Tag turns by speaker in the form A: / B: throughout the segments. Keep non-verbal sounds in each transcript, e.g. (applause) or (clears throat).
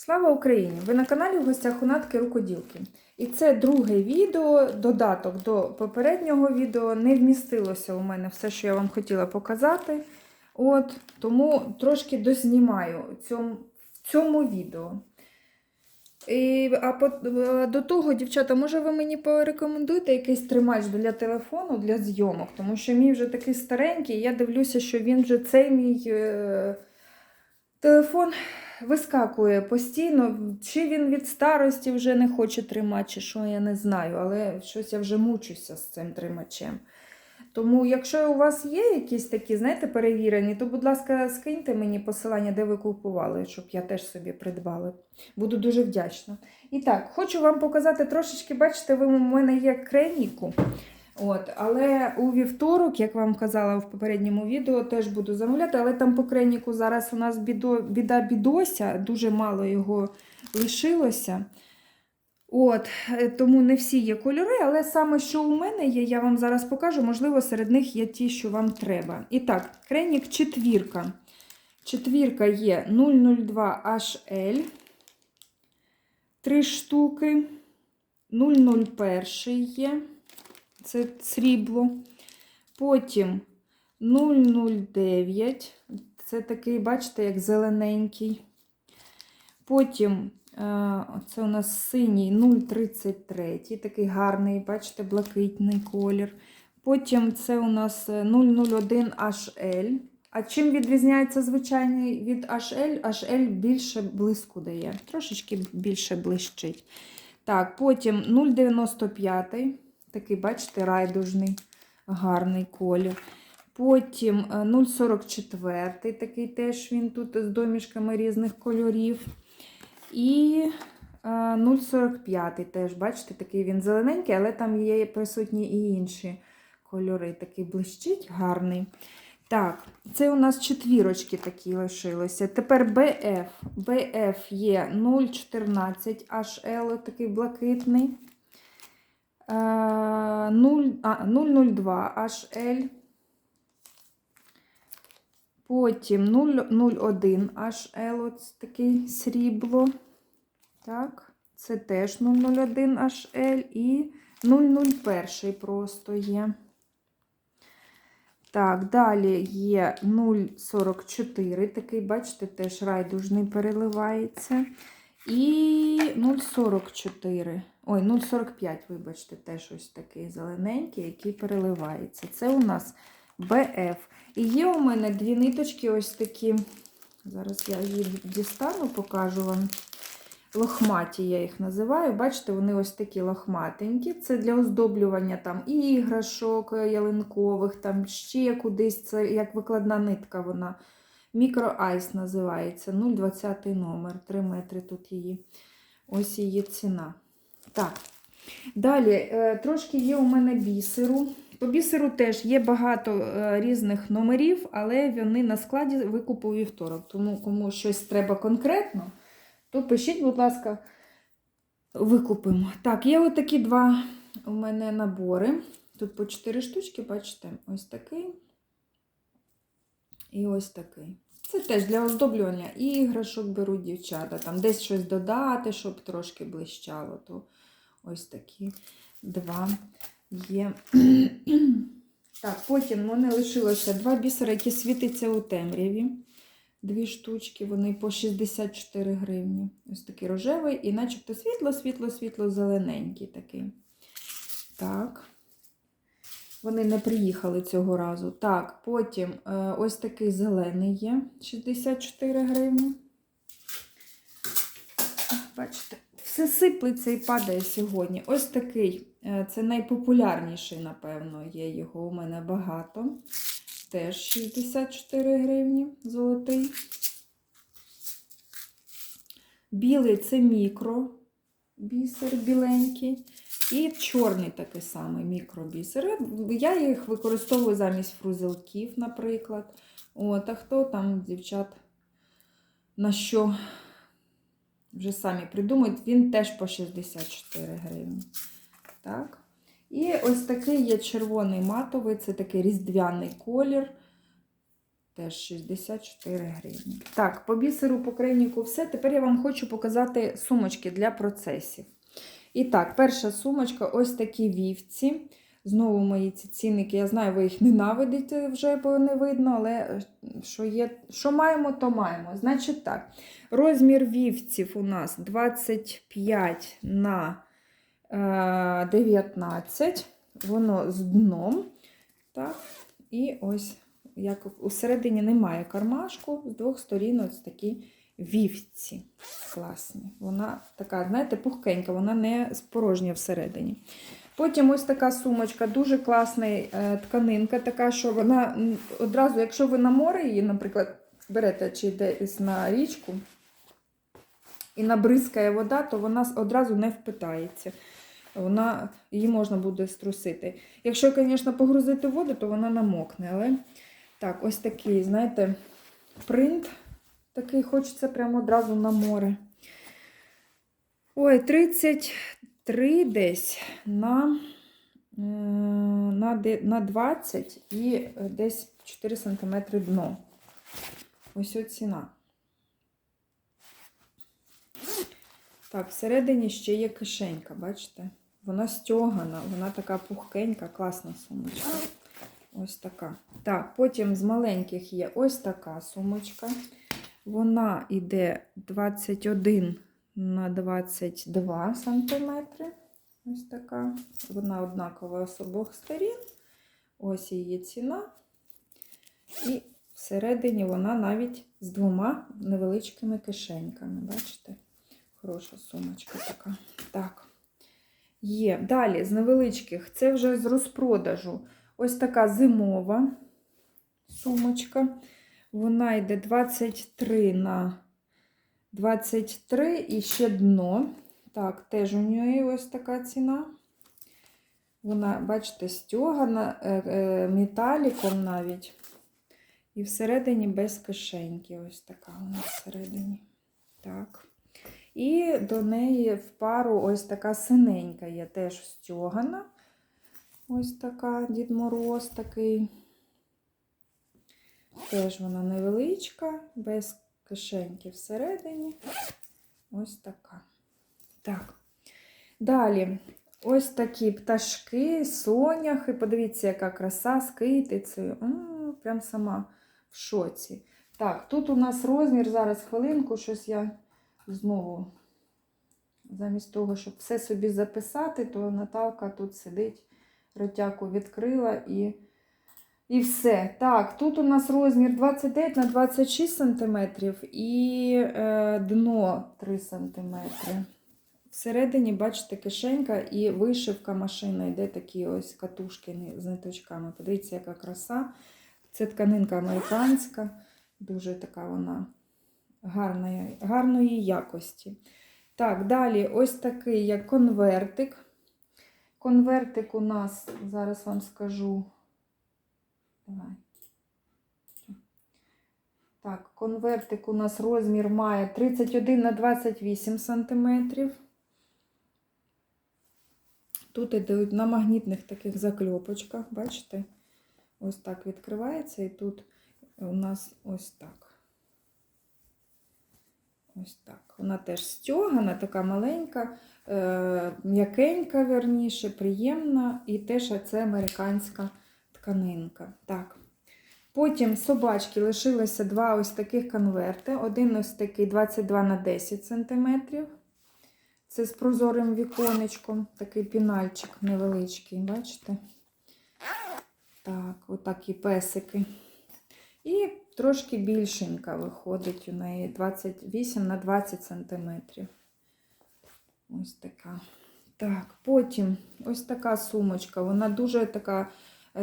A: Слава Україні! Ви на каналі в гостях у Натки Рукоділки. І це друге відео, додаток до попереднього відео. Не вмістилося у мене все, що я вам хотіла показати. От, Тому трошки дознімаю в цьому, відео. І, а по, е, до того, дівчата, може ви мені порекомендуєте якийсь тримач для телефону для зйомок, тому що мій вже такий старенький, я дивлюся, що він вже цей мій е, телефон вискакує постійно. Чи він від старості вже не хоче тримати, чи що, я не знаю, але щось я вже мучуся з цим тримачем. Тому, якщо у вас є якісь такі, знаєте, перевірені, то, будь ласка, скиньте мені посилання, де ви купували, щоб я теж собі придбала. Буду дуже вдячна. І так, хочу вам показати трошечки, бачите, ви у мене є креніку. От, але у вівторок, як вам казала в попередньому відео, теж буду замовляти, але там по креніку зараз у нас бідо, біда бідося, дуже мало його лишилося. От, е, тому не всі є кольори, але саме, що у мене є, я вам зараз покажу, можливо, серед них є ті, що вам треба. І так, кренік четвірка. Четвірка є 002 HL. Три штуки. 001 є. Це срібло. Потім 009. Це такий, бачите, як зелененький. Потім е, це у нас синій 033, такий гарний, бачите, блакитний колір. Потім це у нас е, 001 HL. А чим відрізняється звичайний від HL? HL більше блиску дає, трошечки більше блищить. Так, потім 095, такий, бачите, райдужний, гарний колір. Потім е, 044, такий теж він тут з домішками різних кольорів. І е, 045 теж, бачите, такий він зелененький, але там є присутні і інші кольори. Такий блищить, гарний. Так, це у нас четвірочки такі лишилися. Тепер BF. BF є 014 HL, такий блакитний. Е, 0, а, 002 HL. Потім 001 HL, ось такий срібло. Так, це теж 001 HL і 001 просто є. Так, далі є 0,44, такий, бачите, теж райдужний переливається. І 0,44. Ой, 0,45, вибачте, теж ось такий зелененький, який переливається. Це у нас BF. І є у мене дві ниточки, ось такі. Зараз я їх дістану, покажу вам. Лохматі, я їх називаю. Бачите, вони ось такі лохматенькі. Це для оздоблювання там іграшок ялинкових, там ще кудись. Це як викладна нитка вона. Мікроайс називається. 0,20 номер. 3 метри тут її. Ось її ціна. Так. Далі, е, трошки є у мене бісеру. По бісеру теж є багато е, різних номерів, але вони на складі викупу вівторок. Тому кому щось треба конкретно, то пишіть, будь ласка, викупимо. Так, є отакі два у мене набори. Тут по 4 штучки, бачите, ось такий і ось такий. Це теж для оздоблювання іграшок беруть дівчата. Там десь щось додати, щоб трошки блищало. То ось такі два є. (clears throat) Так, потім в мене лишилося два бісери, які світяться у темряві. Дві штучки, вони по 64 гривні. Ось такий рожевий і начебто світло, світло, світло, зелененький такий. Так. Вони не приїхали цього разу. Так, потім е, ось такий зелений є 64 гривні. Бачите, все сиплеться і падає сьогодні. Ось такий, е, це найпопулярніший, напевно, є його у мене багато. Теж 64 гривні золотий. Білий це мікро бісер біленький. І чорний такий самий мікробісер. Я їх використовую замість фрузелків, наприклад. От, а хто там, дівчат, на що вже самі придумають, він теж по 64 гривні. Так. І ось такий є червоний матовий, це такий різдвяний колір. Теж 64 гривні. Так, по бісеру, по крайніку все. Тепер я вам хочу показати сумочки для процесів. І так, перша сумочка ось такі вівці. Знову мої ці цінники, я знаю, ви їх ненавидите вже, бо не видно, але е, що, є, що маємо, то маємо. Значить так, розмір вівців у нас 25 на е, 19, воно з дном. Так, і ось, як усередині немає кармашку, з двох сторін ось такі вівці. Класні. Вона така, знаєте, пухкенька, вона не порожня всередині. Потім ось така сумочка, дуже класна е, тканинка, така, що вона одразу, якщо ви на море її, наприклад, берете чи десь на річку і набризкає вода, то вона одразу не впитається. Вона, її можна буде струсити. Якщо, звісно, погрузити воду, то вона намокне. Але так, ось такий, знаєте, принт такий хочеться прямо одразу на море. Ой, 33 десь на, е, на, на 20 і е, десь 4 см дно. Ось ось ціна. Так, всередині ще є кишенька, бачите? Вона стьогана, вона така пухкенька, класна сумочка. Ось така. Так, потім з маленьких є ось така сумочка. Вона йде 21 на 22 сантиметри. Ось така. Вона однакова з обох сторін. Ось її ціна. І всередині вона навіть з двома невеличкими кишеньками. Бачите? Хороша сумочка така. Так. Є. Далі з невеличких, це вже з розпродажу. Ось така зимова сумочка. Вона йде 23 на 23 і ще дно. Так, теж у неї ось така ціна. Вона, бачите, стьогана е, е, металіком навіть. І всередині без кишеньки. Ось така вона всередині. Так. І до неї в пару ось така синенька є, теж стьогана. Ось така Дід Мороз такий. Теж вона невеличка, без кишеньки всередині. Ось така. Так. Далі, ось такі пташки, соняхи. Подивіться, яка краса з китицею. Прям сама в шоці. Так, тут у нас розмір, зараз хвилинку, щось я знову, замість того, щоб все собі записати, то Наталка тут сидить, ротяку відкрила і. І все. Так, тут у нас розмір 29 на 26 см і е, дно 3 см. Всередині, бачите, кишенька і вишивка машина йде такі ось катушки з ниточками. Подивіться, яка краса. Це тканинка американська, дуже така вона гарної, гарної якості. Так, далі ось такий як конвертик. Конвертик у нас, зараз вам скажу. Давай. Так, конвертик у нас розмір має 31 на 28 сантиметрів. Тут йдуть на магнітних таких закльопочках, бачите? Ось так відкривається, і тут у нас ось так. Ось так. Вона теж стьогана, така маленька, е, м'якенька, верніше, приємна, і теж це американська тканинка. Так. Потім собачки лишилося два ось таких конверти. Один ось такий 22 на 10 см. Це з прозорим віконечком, такий пінальчик невеличкий, бачите? Так, отакі песики. І трошки більшенька виходить у неї 28 на 20 см. Ось така. Так, потім ось така сумочка. Вона дуже така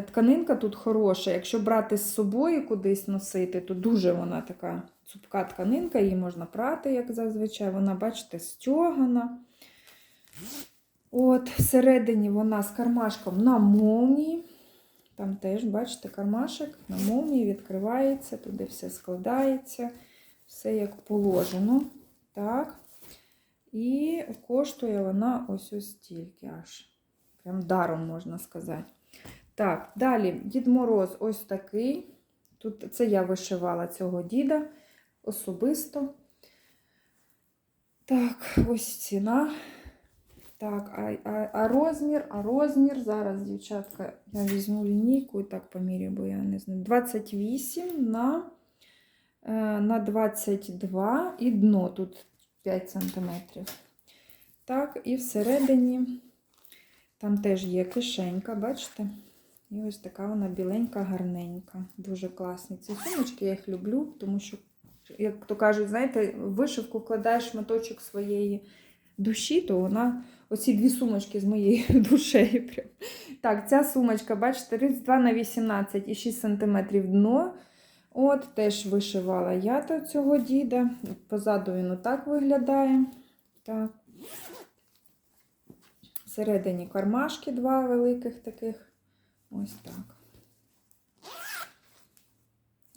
A: тканинка тут хороша. Якщо брати з собою кудись носити, то дуже вона така цупка тканинка, її можна прати, як зазвичай. Вона, бачите, стьогана. От, всередині вона з кармашком на молнії. Там теж, бачите, кармашок на молнії відкривається, туди все складається, все як положено. Так. І коштує вона ось ось стільки аж. Прям даром можна сказати. Так, далі Дід Мороз ось такий. Тут це я вишивала цього діда особисто. Так, ось ціна. Так, а, а, а розмір, а розмір, зараз, дівчатка, я візьму лінійку і так помірю, бо я не знаю. 28 на, е, на 22 і дно тут 5 см. Так, і всередині там теж є кишенька, бачите? І ось така вона біленька, гарненька. Дуже класні ці сумочки, я їх люблю, тому що, як то кажуть, знаєте, в вишивку вкладаєш шматочок своєї душі, то вона оці дві сумочки з моєю (laughs) душею. Прям. Так, ця сумочка, бачите, 32 на 18 і 6 см дно. От, теж вишивала я до цього діда. Позаду він отак виглядає. Так. Всередині кармашки два великих таких. Ось так.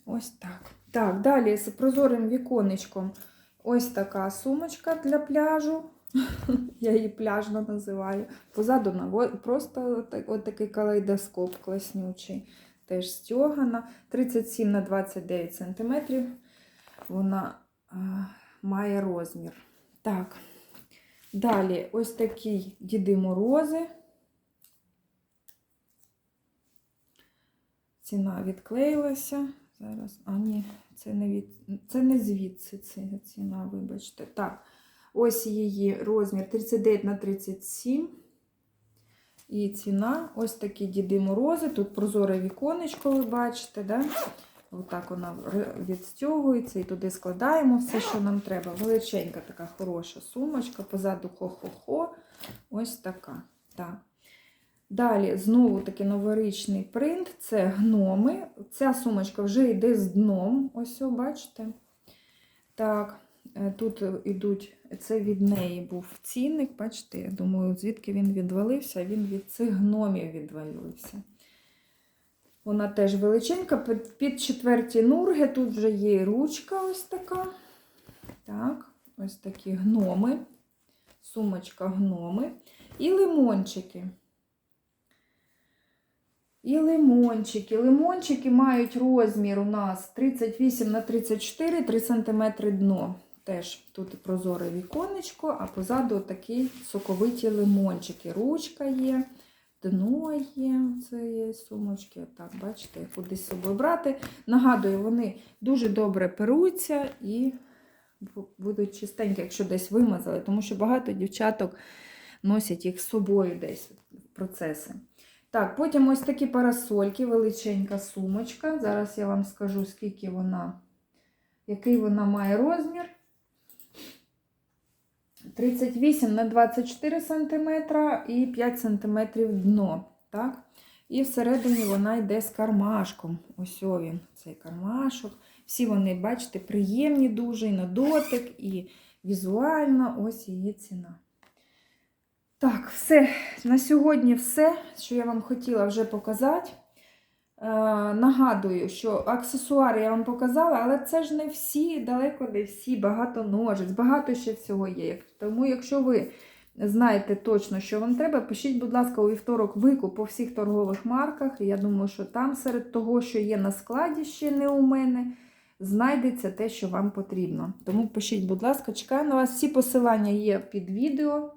A: Ось так. Так, далі з прозорим віконечком. Ось така сумочка для пляжу. (laughs) Я її пляжно називаю. Позаду просто от- такий калейдоскоп класнючий. Теж стьогана. 37 на 29 см. Вона а, має розмір. Так. Далі ось такі Діди Морози. Ціна відклеїлася. Зараз, а ні, це не від... це не звідси ця ціна, вибачте. Так, ось її розмір 39 на 37. І ціна ось такі Діди Морози. Тут прозоре віконечко, ви бачите, да? Отак вона відстягується і туди складаємо все, що нам треба. Величенька така хороша сумочка, позаду хо-хо-хо. Ось така. Так. Далі знову таки новорічний принт це гноми. Ця сумочка вже йде з дном. Ось, о, бачите. Так, е, тут ідуть, це від неї був цінник, бачите, я думаю, звідки він відвалився, він від цих гномів відвалився. Вона теж величенька, під четверті нурги. Тут вже є ручка ось така. Так, ось такі гноми. Сумочка гноми. І лимончики. І лимончики. Лимончики мають розмір у нас 38 на 34, 3 см дно. Теж тут прозоре віконечко, а позаду такі соковиті лимончики. Ручка є, дно є, це сумочки. Так, бачите, кудись з собою брати. Нагадую, вони дуже добре перуться і будуть чистенькі, якщо десь вимазали, тому що багато дівчаток носять їх з собою десь в процеси. Так, потім ось такі парасольки, величенька сумочка. Зараз я вам скажу, скільки вона, який вона має розмір. 38 на 24 см і 5 см дно. Так? І всередині вона йде з кармашком. Ось він, цей кармашок. Всі вони, бачите, приємні дуже і на дотик, і візуально ось її ціна. Так, все. На сьогодні все, що я вам хотіла вже показати. Е, нагадую, що аксесуари я вам показала, але це ж не всі, далеко не всі, багато ножиць, багато ще всього є. Тому, якщо ви знаєте точно, що вам треба, пишіть, будь ласка, у вівторок викуп по всіх торгових марках. Я думаю, що там серед того, що є на складі ще не у мене, знайдеться те, що вам потрібно. Тому пишіть, будь ласка, чекаю на вас. Всі посилання є під відео.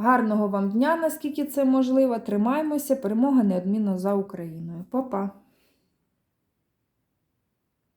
A: Гарного вам дня, наскільки це можливо. Тримаймося. Перемога неодмінно за Україною. Па-па!